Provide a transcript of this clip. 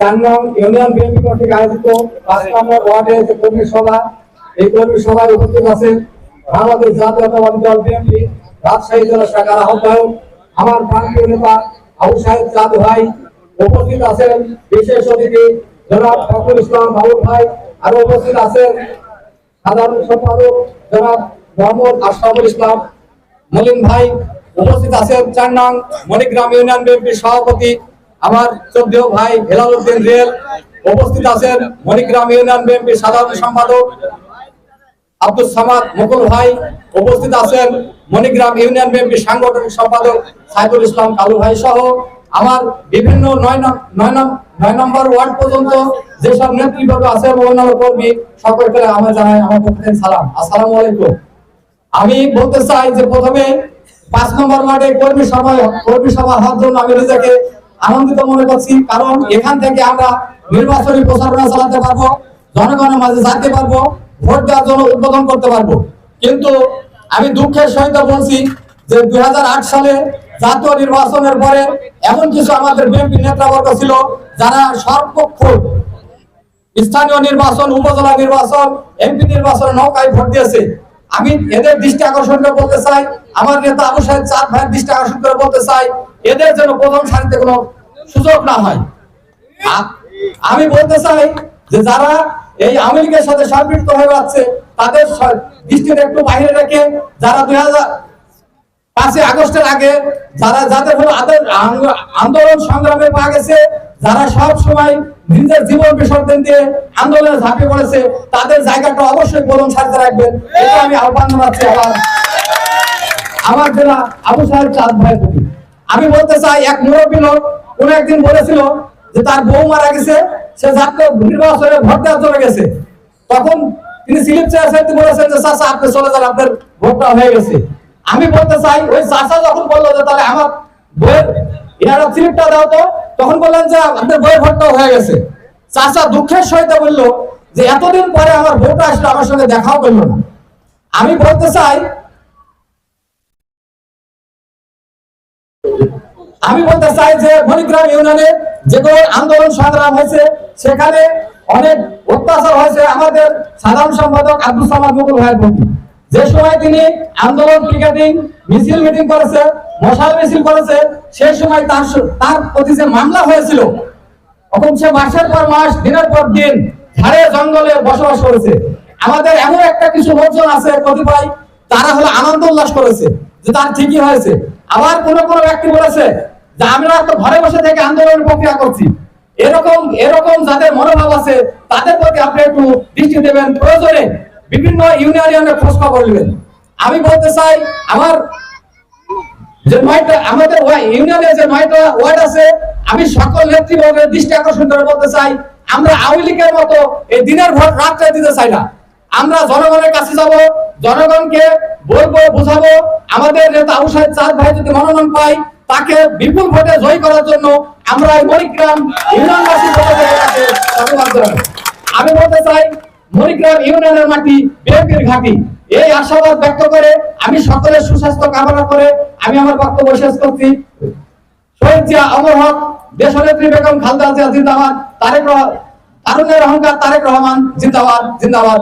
চার নং union BNP কর্তৃক আয়োজিত পাঁচ নম্বর ওয়ার্ডে যে কর্মী সভা, এই কর্মী সভায় উপস্থিত আছেন বাংলাদেশ জাতীয়তাবাদী দল বিএনপি রাজশাহী জেলা শাখার আহ্বায়ক আমার প্রান্তীয় নেতা আবু সাহেব চাঁদ ভাই। উপস্থিত আছেন বিশেষ অতিথি জনাব ফখরুল ইসলাম বাবুল ভাই। আরও উপস্থিত আছেন সাধারণ সম্পাদক জনাব মোহাম্মদ আশরাফুল ইসলাম মলিন ভাই। উপস্থিত আছেন চার নং মণিগ্রাম ইউনিয়ন বিএনপির সভাপতি আমার চোদ্দ ভাই হেলাল উদ্দিন রেল উপস্থিত আছেন মণিগ্রাম ইউনিয়ন বিএনপির সাধারণ সম্পাদক আব্দুল সামাদ মুকুল ভাই উপস্থিত আছেন মণিগ্রাম ইউনিয়ন বিএনপির সাংগঠনিক সম্পাদক সাইদুল ইসলাম কালু ভাই সহ আমার বিভিন্ন নয় নম্বর ওয়ার্ড পর্যন্ত যেসব নেতৃবর্গ আছে অন্যান্য কর্মী সকলকে আমার জানাই আমার পক্ষ সালাম। আসসালামু আলাইকুম। আমি বলতে চাই যে প্রথমে পাঁচ নম্বর ওয়ার্ডে কর্মী সভা কর্মী সভা হওয়ার জন্য আমি নিজেকে আনন্দিত মনে করছি, কারণ এখান থেকে আমরা নির্বাচনী প্রচারণা চালাতে পারব, জনগণের মাঝে যেতে পারব, ভোট দেওয়ার জন্য উদ্বোধন করতে পারব। কিন্তু আমি দুঃখের সহিত বলছি যে দুই হাজার আট সালে জাতীয় নির্বাচনের পরে এমন কিছু আমাদের বিএনপি নেতাবর্গ ছিল যারা সর্বপক্ষ স্থানীয় নির্বাচন, উপজেলা নির্বাচন, এমপি নির্বাচন নৌকায় ভোট দিয়েছে। আমি এদের দৃষ্টি আকর্ষণ করে বলতে চাই, আমার নেতা আবু সাহেব চাঁদ ভাইয়ের দৃষ্টি আকর্ষণ করে বলতে চাই, এদের যেন প্রথম সারিতে কোনো সুযোগ না হয়। আমি বলতে চাই যে যারা এই আমেরিকার সাথে সম্পৃক্ত হয়ে যাচ্ছে তাদের দৃষ্টির একটু বাইরে রেখে যারা দুই হাজার পাঁচই আগস্টের আগে যারা যাদের হলো আন্দোলন সংগ্রামে পা গেছে যারা সব সময় নিজের জীবন বিসর্জন দিয়ে আন্দোলনে ঝাঁপিয়ে পড়েছে, তাদের জায়গাটা অবশ্যই প্রথম সারিতে রাখবেন। এটা আমি আহ্বান জানাচ্ছি আমার আমার জেলা আবু সাহেব চাঁদ ভাইয়ের প্রতি। আমি বলতে চাই, এক মুরব্বী লোক কোন একদিন বলেছিল যে তার বউ মারা গেছে, সে জাতীয় নির্বাচনে ভোট দেওয়ার চলে গেছে। তখন তিনি স্লিপ চেয়ার বলেছেন যে, চাচা, আপনি চলে যান, আপনার ভোটটা হয়ে গেছে। আমি বলতে চাই, ওই চাচা যখন বলল যে, তাহলে আমার বইয়ের ইয়ার স্লিপটা দাও তো। তখন বললেন যে, আপনার বইয়ের ভোটটাও হয়ে গেছে। চাচা দুঃখের সহিত বলল যে, এতদিন পরে আমার ভোট আসলো আমার সঙ্গে দেখাও করল না। আমি বলতে চাই, আমি বলতে চাই যে, মণিগ্রাম ইউনিয়নে যেগুলো আন্দোলন সংগ্রাম হয়েছে, সেখানে অনেক অত্যাচার হয়েছে আমাদের সাধারণ সম্পাদক আব্দুল সামাদ মুকুল ভাইয়ের প্রতি। যে সময় তিনি আন্দোলন ক্রিকেটিং, মিছিল মিটিং করেছে, মশাল মিছিল করেছে, সেই সময় তার তার প্রতি যে মামলা হয়েছিল, তখন সে মাসের পর মাস, দিনের পর দিন ঝাড়ে জঙ্গলে বসবাস করেছে। আমাদের এমন একটা কিছু লোকজন আছে কতিপয়, তারা হলো আনন্দ উল্লাস করেছে, যে তার ঠিকই হয়েছে। আবার কোন কোন ব্যক্তি বলেছে যে, আমরা তো ঘরে বসে থেকে আন্দোলনের প্রক্রিয়া করছি। এরকম এরকম যাদের মনোভাব আছে, তাদের প্রতি আপনি একটু দৃষ্টি দেবেন প্রয়োজনে। বিভিন্ন ইউনিয়নে খোঁজ খবর নেবেন আমি বলতে চাই, আমার যে নয়টা আমাদের ইউনিয়নে যে নয়টা ওয়ার্ড আছে, আমি সকল নেতৃবর্গের দৃষ্টি আকর্ষণ করে বলতে চাই, আমরা আওয়ামী লীগের মতো এই দিনের ভোট রাত্রে দিতে চাই না আমরা জনগণের কাছে যাব, জনগণকে বলব, বোঝাবো, আমাদের নেতা সাহেব চাঁদ ভাই যদি মনোনয়ন পাই তাকে বিপুল ভোটে জয় করার জন্য আমরা এই মণিগ্রাম ইউনিয়নবাসী। আমি বলতে চাই মণিগ্রাম ইউনিয়নের মাটি, বিএনপির ঘাঁটি এই আশাবাদ ব্যক্ত করে আমি সকলের সুস্বাস্থ্য কামনা করে আমি আমার বক্তব্য শেষ করছি শহীদ জিয়া অমর হক, দেশনেত্রী বেগম খালদা জিয়া জিন্দাবাদ, তারেক তারুণের অহংকার তারেক রহমান জিন্দাবাদ জিন্দাবাদ।